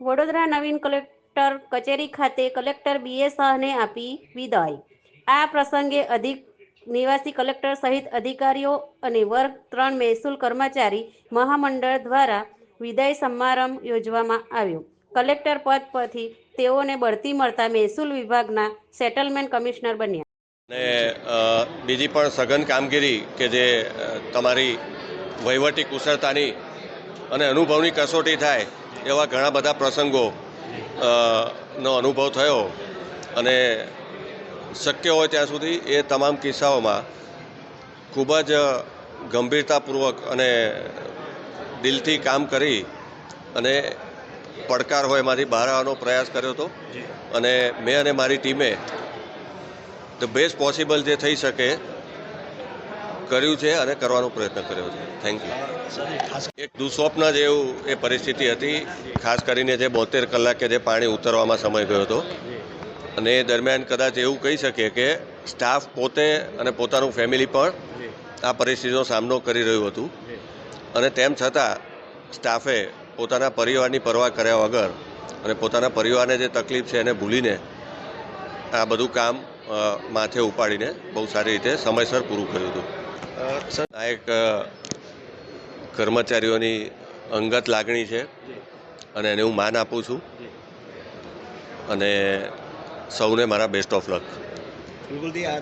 વડોદરા નવીન collector કચેરી ખાતે collector બી એ શાહને આપી વિદાય. આ પ્રસંગે અધિક નિવાસી કલેક્ટર સહિત અધિકારીઓ અને વર્ગ ત્રણ મહેસૂલ કર્મચારી મહામંડળ દ્વારા વિદાય સમારંભ યોજવામાં આવ્યો. કલેક્ટર પદ પરથી તેઓને બઢતી મળતા મહેસૂલ વિભાગના સેટલમેન્ટ કમિશનર બન્યા. અને બીજી પણ સઘન કામગીરી કે જે તમારી વહીવટી કુશળતાની અને અનુભવની કસોટી થાય એવા ઘણા બધા પ્રસંગો નો અનુભવ થયો અને શક્ય હોય ત્યાં સુધી એ તમામ કિસ્સાઓમાં ખૂબ જ ગંભીરતાપૂર્વક અને દિલથી કામ કરી અને પડકાર હોય એમાંથી બહાર આવવાનો પ્રયાસ કર્યો હતો. અને મેં અને મારી ટીમે ધ બેસ્ટ પોસિબલ જે થઈ શકે કર્યું છે અને કરવાનો પ્રયત્ન કર્યો છે. થેન્ક યુ એક દુસ્વપ્ન જેવું એ પરિસ્થિતિ હતી, ખાસ કરીને જે બોતેર કલાકે જે પાણી ઉતરવામાં સમય ગયો હતો. અને એ દરમિયાન કદાચ એવું કહી શકીએ કે સ્ટાફ પોતે અને પોતાનું ફેમિલી પણ આ પરિસ્થિતિનો સામનો કરી રહ્યું હતું. અને તેમ છતાં સ્ટાફે પોતાના પરિવારની પરવા કર્યા વગર અને પોતાના પરિવારને જે તકલીફ છે એને ભૂલીને આ બધું કામ માથે ઉપાડીને બહુ સારી રીતે સમયસર પૂરું કર્યું હતું. આ એક કર્મચારીઓની અંગત લાગણી છે અને એને હું માન આપું છું. અને સૌને મારા બેસ્ટ ઓફ લક બિલકુલથી આ